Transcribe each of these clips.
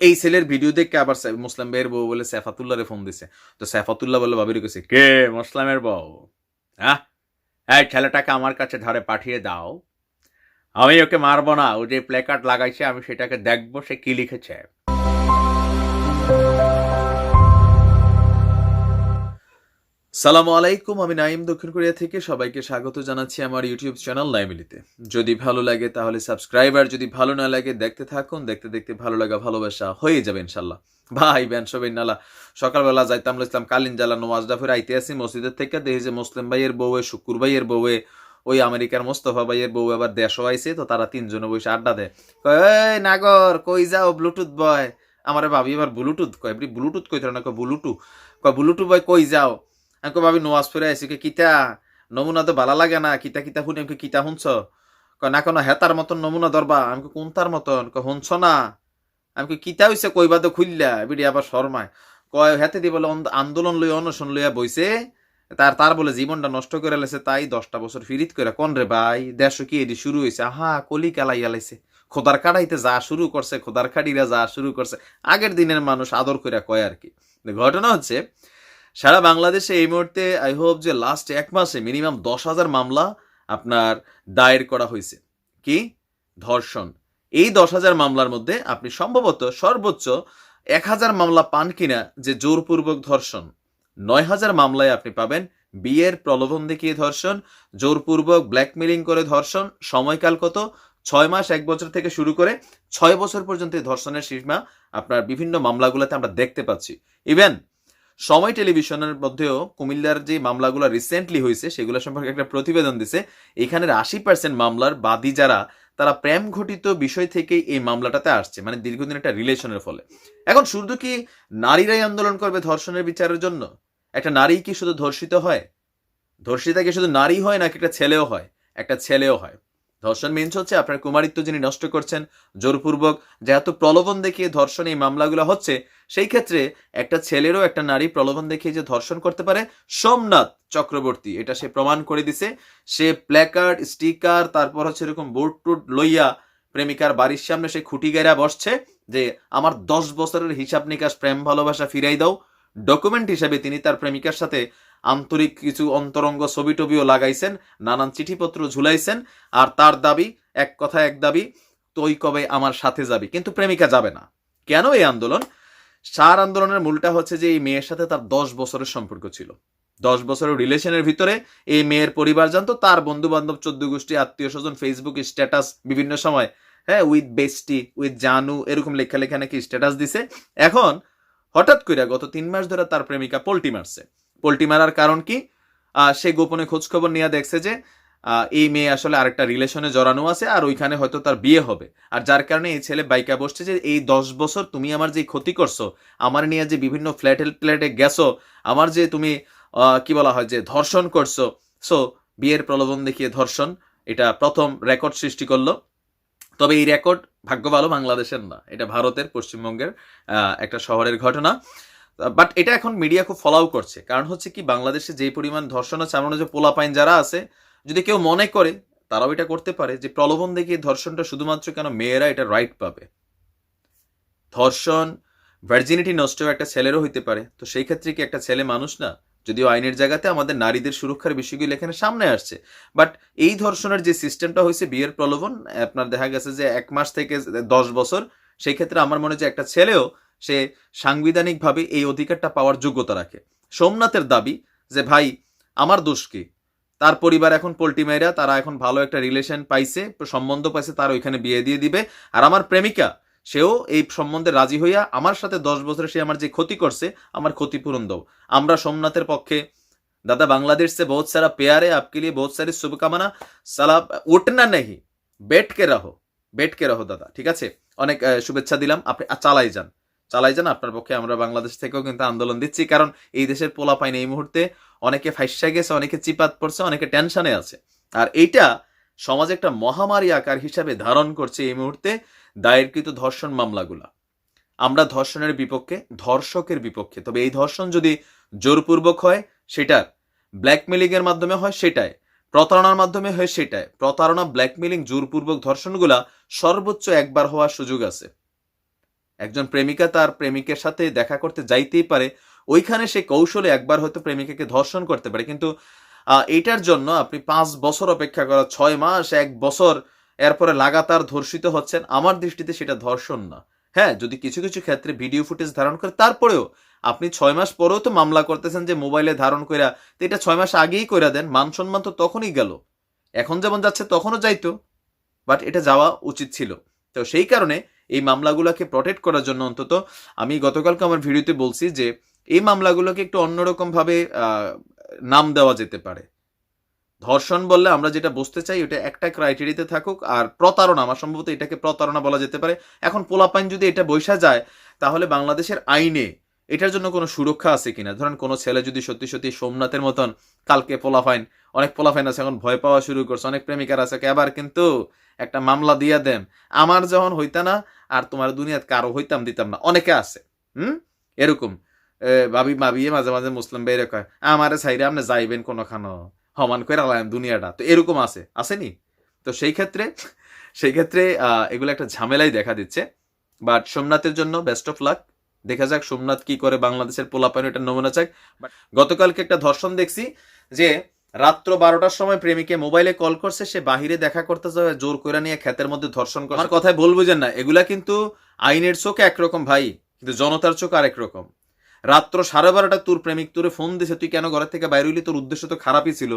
এই ছেলের ভিডিও দেখে আবার মুসলাম ভাইয়ের বউ বলে সেফাতুল্লাহরে ফোন দিছে। তো সেফাতুল্লাহ বলে, বাবির কেছে কে মুসলামের বউ? হ্যাঁ? এই ছেলেটাকে আমার কাছে ধারে পাঠিয়ে দাও। আমি ওকে মারবো না। ও যে প্লেকার্ড লাগাইছে, আমি সেটাকে দেখব, সে কি লিখেছে? সালামু আলাইকুম, আমি নাইম দক্ষিণ কোরিয়া থেকে। সবাইকে স্বাগত জানাচ্ছি আমার ইউটিউব চ্যানেল লাইমিলিতে। যদি ভালো লাগে তাহলে সাবস্ক্রাইবার যদি ভালো না লাগে দেখতে থাকুন। দেখতে দেখতে ভালো লাগা ভালোবাসা হয়ে যাবে ইনশাল্লাহ। ভাই, বেন সবাই নালা। সকালবেলা যাইতাম ইসলাম কালিন জালা নওয়াজ ডাফের আইতে আসি মসজিদের থেকে, দেখি যে মুসলিম ভাইয়ের বউয়ে শুকুর ভাইয়ের বউয়ে ওই আমেরিকার মোস্তফা ভাইয়ের বউ আবার দেশও আইছে, তো তারা তিনজনে বসে আড্ডা দেয়। কয় নাগর, কই যাও ব্লুটুথ বয়? আমার ভাবি এবার ব্লুটুথ, কয় ব্লুটুথ কই না? কয়, ব্লুটুথ। কয়, ব্লুটুথ বয়, কই যাও? আমি ভাবি নোয়াজ ফিরে কে কিতা? নমুনা তো ভালো লাগে না, কিতা কিতা শুনি আমি কিতা শুনছ? কয় না কোনো হেতার মতন নমুনা ধরবা আমি কোন তার মতন? কয় শুনছ না? আমি কিতা হইছে কইবা তো খুললা বিডি আবার শর্মায়। কয়, হেতে দি বলে আন্দোলন লইয়া, অনশন লইয়া বইছে, তার তার বলে জীবনটা নষ্ট করে লেছে তাই দশটা বছর ফিরিত করে, কোন রে ভাই দেশ কি এটি শুরু হয়েছে আহা, কলি কালাই আলাইছে। খোদার কাটাইতে যা শুরু করছে, খোদার কাটিরা যা শুরু করছে। আগের দিনের মানুষ আদর করে কয় আর কি। ঘটনা হচ্ছে সারা বাংলাদেশে এই মুহূর্তে আই হোপ যে লাস্ট এক মাসে মিনিমাম দশ হাজার মামলা আপনার দায়ের করা হয়েছে। কি? ধর্ষণ। এই দশ হাজার মামলার মধ্যে আপনি সম্ভবত সর্বোচ্চ এক হাজার মামলা পান কিনা যে জোরপূর্বক ধর্ষণ। নয় হাজার মামলায় আপনি পাবেন বিয়ের প্রলোভন দেখিয়ে ধর্ষণ, জোরপূর্বক ব্ল্যাকমেলিং করে ধর্ষণ, সময়কাল কত? ছয় মাস, এক বছর থেকে শুরু করে ছয় বছর পর্যন্ত ধর্ষণের সীমা আপনার বিভিন্ন মামলাগুলোতে আমরা দেখতে পাচ্ছি। ইভেন সময় টেলিভিশনের মধ্যেও কুমিল্লার যে মামলাগুলো রিসেন্টলি হয়েছে, সেগুলো সম্পর্কে একটা প্রতিবেদন দিছে। এখানের আশি পার্সেন্ট মামলার বাদী যারা, তারা প্রেম ঘটিত বিষয় থেকেই এই মামলাটাতে আসছে মানে দীর্ঘদিন একটা রিলেশনের ফলে। এখন শুধু কি নারীরাই আন্দোলন করবে ধর্ষণের বিচারের জন্য? একটা নারী কি শুধু ধর্ষিত হয়? ধর্ষিতা কি শুধু নারী হয়, নাকি একটা ছেলেও হয়? একটা ছেলেও হয়। ধর্ষণ মিনস হচ্ছে আপনার কুমারিত্ব যিনি নষ্ট করছেন, জোরপূর্বক যেহেতু প্রলোভন দেখিয়ে ধর্ষণ এই মামলাগুলো হচ্ছে সেই ক্ষেত্রে একটা ছেলেরও একটা নারী প্রলোভন দেখিয়ে যে ধর্ষণ করতে পারে, সোমনাথ চক্রবর্তী। এটা সে প্রমাণ করে দিছে। সে প্ল্যাকার্ড স্টিকার তারপর হচ্ছে এরকম বোর্ড টুট লইয়া প্রেমিকার বাড়ির সামনে সে খুঁটি গেরা বসছে যে, আমার দশ বছরের হিসাব নিকাশ, প্রেম, ভালোবাসা ফিরাই দাও। ডকুমেন্ট হিসেবে তিনি তার প্রেমিকার সাথে আন্তরিক কিছু অন্তরঙ্গ ছবি টবিও লাগাইছেন, নানান চিঠিপত্র ঝুলাইছেন আর তার দাবি, এক কথা এক দাবি, তুই কবে আমার সাথে যাবি? কিন্তু প্রেমিকা যাবে না। কেন এই আন্দোলন? সার আন্দোলনের মূলটা হচ্ছে যে এই মেয়ের সাথে তার দশ বছরের সম্পর্ক ছিল। দশ বছরের রিলেশনের ভিতরে এই মেয়ের পরিবার জানতো, তার বন্ধু বান্ধব চোদ্দ গোষ্ঠী আত্মীয় স্বজন ফেসবুক স্ট্যাটাস বিভিন্ন সময় হ্যাঁ উইথ বেস্টি উইথ জানু, এরকম লেখা লেখা নাকি স্ট্যাটাস দিছে। এখন হঠাৎ করে গত তিন মাস ধরে তার প্রেমিকা পোল্টি মারছে। পোল্টি মারার কারণ কি? সে গোপনে খোঁজ খবর নিয়ে দেখছে যে এই মেয়ে আসলে আরেকটা রিলেশনে জড়ানো আছে আর ওইখানে হয়তো তার বিয়ে হবে। আর যার কারণে এই ছেলে বাইকা বসছে যে, এই দশ বছর তুমি আমার যে ক্ষতি করছ, আমার নিয়ে যে বিভিন্ন ফ্ল্যাটে ফ্ল্যাটে গেছো, আমার যে তুমি কি বলা হয় যে, ধর্ষণ করছ। সো বিয়ের প্রলোভন দেখিয়ে ধর্ষণ, এটা প্রথম রেকর্ড সৃষ্টি করল। তবে এই রেকর্ড ভাগ্য ভালো বাংলাদেশের না, এটা ভারতের পশ্চিমবঙ্গের একটা শহরের ঘটনা। বাট এটা এখন মিডিয়া খুব ফলাও করছে। কারণ হচ্ছে কি, বাংলাদেশে যে পরিমাণ ধর্ষণ আছে আমরা যে পোলাপাইন যারা আছে যদি কেউ মনে করে, তারাও এটা করতে পারে যে প্রলোভন দেখিয়ে ধর্ষণটা শুধুমাত্র কেন মেয়েরা এটা রাইট পাবে। ধর্ষণ ভার্জিনিটি নষ্ট একটা ছেলেরও হইতে পারে। তো সেই ক্ষেত্রে কি একটা ছেলে মানুষ না? যদিও আইনের জায়গাতে আমাদের নারীদের সুরক্ষার বিষয়গুলো এখানে সামনে আসছে। বাট এই ধর্ষণের যে সিস্টেমটা হয়েছে বিয়ের প্রলোভন, আপনার দেখা গেছে যে এক মাস থেকে দশ বছর, সেই ক্ষেত্রে আমার মনে হয় যে একটা ছেলেও সে সাংবিধানিকভাবে এই অধিকারটা পাওয়ার যোগ্যতা রাখে। সোমনাথের দাবি যে, ভাই, আমার দোষ কি? তার পরিবার এখন পোল্টিমাইরা তারা এখন ভালো একটা রিলেশন পাইছে, সম্বন্ধ পাইছে, তার ওইখানে বিয়ে দিয়ে দিবে। আর আমার প্রেমিকা, সেও এই সম্বন্ধে রাজি হইয়া আমার সাথে দশ বছরে সে আমার যে ক্ষতি করছে, আমার ক্ষতিপূরণ দাও। আমরা সোমনাথের পক্ষে, দাদা বাংলাদেশ সে বহুত সারা পেয়ারে, আপকে লিয়ে বহুত সারি শুভকামনা। সালা, উঠনা নেই বেটকে রাহো বেটকে রাহো দাদা, ঠিক আছে? অনেক শুভেচ্ছা দিলাম, আপনি চালাই যান। চালাই যান, আপনার পক্ষে আমরা বাংলাদেশ থেকেও কিন্তু আন্দোলন দিচ্ছি। কারণ এই দেশের পোলা পাইন এই মুহূর্তে অনেকে ফাইসা গেছে, অনেকে চিপাত পড়ছে, অনেকে টেনশনে আছে। আর এইটা সমাজে একটা মহামারী আকার হিসাবে ধারণ করছে এই মুহূর্তে দায়েরকৃত ধর্ষণ মামলাগুলা। আমরা ধর্ষণের বিপক্ষে, ধর্ষকের বিপক্ষে, তবে এই ধর্ষণ যদি জোরপূর্বক হয়, সেটার ব্ল্যাকমেলিং এর মাধ্যমে হয়, সেটাই। প্রতারণার মাধ্যমে হয়, সেটাই। প্রতারণা ব্ল্যাকমেলিং জোরপূর্বক ধর্ষণগুলা সর্বোচ্চ একবার হওয়ার সুযোগ আছে। একজন প্রেমিকা তার প্রেমিকের সাথে দেখা করতে যাইতেই পারে। ওইখানে সে কৌশলে একবার হয়তো প্রেমিকাকে ধর্ষণ করতে পারে। কিন্তু আহ, এইটার জন্য আপনি পাঁচ বছর অপেক্ষা করা ছয় মাস এক বছর এরপরে লাগাতার ধর্ষিত হচ্ছেন আমার দৃষ্টিতে সেটা ধর্ষণ না। হ্যাঁ যদি কিছু কিছু ক্ষেত্রে ভিডিও ফুটেজ ধারণ করে তারপরেও আপনি ছয় মাস পরেও তো মামলা করতেছেন যে মোবাইলে ধারণ কইরা তো এটা ছয় মাস আগেই কইরা দেন মান সম্মান তো তখনই গেল। এখন যেমন যাচ্ছে তখনও যাইতো বাট এটা যাওয়া উচিত ছিল। তো সেই কারণে এই মামলাগুলোকে প্রটেক্ট করার জন্য অন্তত আমি গতকালকে আমার ভিডিওতে বলছি যে এই মামলাগুলোকে একটু অন্যরকমভাবে নাম দেওয়া যেতে পারে। ধর্ষণ বললে আমরা যেটা বুঝতে চাই ওটা একটা ক্রাইটেরিয়াতে থাকুক আর প্রতারণা, আমার সম্ভবত এটাকে প্রতারণা বলা যেতে পারে। এখন পোলাপাইন যদি এটা বৈশা যায়, তাহলে বাংলাদেশের আইনে এটার জন্য কোনো সুরক্ষা আছে কিনা? ধরেন কোনো ছেলে যদি সত্যি সত্যি সোমনাথের মতন কালকে পোলাফাইন, অনেক পোলাফাইন আছে, এখন ভয় পাওয়া শুরু করছে, অনেক প্রেমিকার আছে এবার কিন্তু একটা মামলা দিয়া দেন। আমার যখন হইতা না, আর তোমার দুনিয়াত কারও হইতাম দিতাম না, অনেকে আছে, হুম? এরকম। ভাবি মাবিয়ে মাঝে মাঝে মুসলিম বেরে কয়, আমারে সাইরে আপনি যাইবেন কোনোখানো? হমান করে আলাম দুনিয়াটা। তো এরকম আছে আসেনি তো সেই ক্ষেত্রে সেই ক্ষেত্রে এগুলো একটা ঝামেলাই দেখা দিচ্ছে। বাট সোমনাথের জন্য বেস্ট অফ লাক দেখা যাক সোমনাথ কি করে বাংলাদেশের পোলাপাইন এটা নমুনা চাক গতকালকে একটা ধর্ষণ দেখছি যে রাত্র বারোটার সময় প্রেমিকে মোবাইলে কল করছে, সে বাহিরে দেখা করতে যাবে জোর করে নিয়ে ক্ষেতের মধ্যে ধর্ষণ করে আমার কথায় বলব যে না, এগুলা কিন্তু আইনের চোখে একরকম ভাই, কিন্তু জনতার চোখ আরেক রকম। রাত্র সাড়ে বারোটা তোর প্রেমিক তোরে ফোন দিছে, তুই কেন ঘরের থেকে বাইরে হইলি? তোর উদ্দেশ্য তো খারাপই ছিল।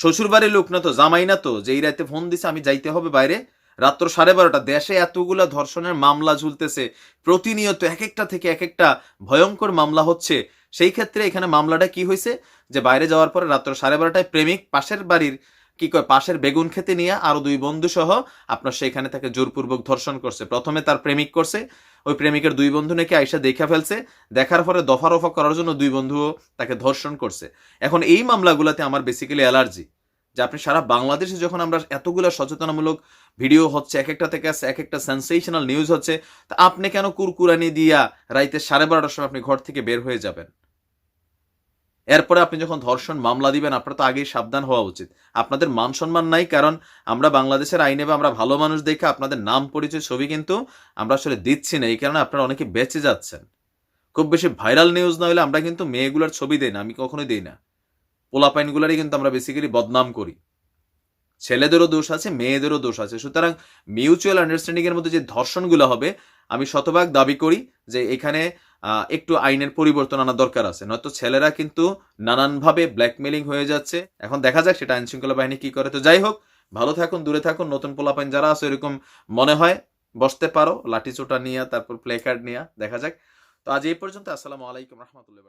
শ্বশুর বাড়ির লোক না তো, জামাই না তো যে এই রাতে ফোন দিছে, আমি যাইতে হবে বাইরে। রাত্র সাড়ে বারোটা, দেশে এতগুলা ধর্ষণের মামলা ঝুলতেছে, প্রতিনিয়ত এক একটা থেকে এক একটা ভয়ঙ্কর মামলা হচ্ছে। সেই ক্ষেত্রে এখানে মামলাটা কি হয়েছে? যে বাইরে যাওয়ার পরে রাত্র সাড়ে বারোটায় প্রেমিক পাশের বাড়ির, কি কয়, পাশের বেগুন খেতে নিয়ে আরও দুই বন্ধু সহ আপনার সেখানে তাকে জোরপূর্বক ধর্ষণ করছে। প্রথমে তার প্রেমিক করছে, ওই প্রেমিকের দুই বন্ধু নাকি আইসা দেখা ফেলছে, দেখার পরে দফা রফা করার জন্য দুই বন্ধুও তাকে ধর্ষণ করছে। এখন এই মামলাগুলোতে আমার বেসিক্যালি অ্যালার্জি যে আপনি সারা বাংলাদেশে যখন আমরা এতগুলো সচেতনামূলক ভিডিও হচ্ছে এক একটা থেকে এক একটা সেন্সেশনাল নিউজ হচ্ছে, তা আপনি কেন কুরকুরানি দিয়া রাইতে সাড়ে বারোটার সময় আপনি ঘর থেকে বের হয়ে যাবেন? এরপরে আপনি যখন ধর্ষণ মামলা দিবেন, আপনার তো আগেই সাবধান হওয়া উচিত। আপনাদের মান সম্মান নাই, কারণ আমরা বাংলাদেশের আইনে বা আমরা ভালো মানুষ দেখে আপনাদের নাম, পরিচয়, ছবি কিন্তু আমরা আসলে দিচ্ছি না। এই কারণে আপনারা অনেকে বেঁচে যাচ্ছেন। খুব বেশি ভাইরাল নিউজ না হলে আমরা কিন্তু মেয়েগুলোর ছবি দেই না, আমি কখনোই দিই না। পোলাপাইনগুলারই কিন্তু আমরা বেসিক্যালি বদনাম করি। ছেলেদেরও দোষ আছে, মেয়েদেরও দোষ আছে। সুতরাং মিউচুয়াল আন্ডারস্ট্যান্ডিং এর মধ্যে যে ধর্ষণগুলো হবে, আমি শতভাগ দাবি করি যে এখানে একটু আইনের পরিবর্তন আনা দরকার আছে। নয়তো ছেলেরা কিন্তু নানানভাবে ব্ল্যাকমেলিং হয়ে যাচ্ছে। এখন দেখা যাক সেটা আইন শৃঙ্খলা বাহিনী কি করে। তো যাই হোক, ভালো থাকুন, দূরে থাকুন। নতুন পোলাপাইন যারা আছে, এরকম মনে হয়, বসতে পারো। লাঠি চোটা নিয়ে, তারপর প্লে কার্ড নিয়ে, দেখা যাক। তো আজ এই পর্যন্ত। আসসালামু আলাইকুম, রহমতুল্লাহ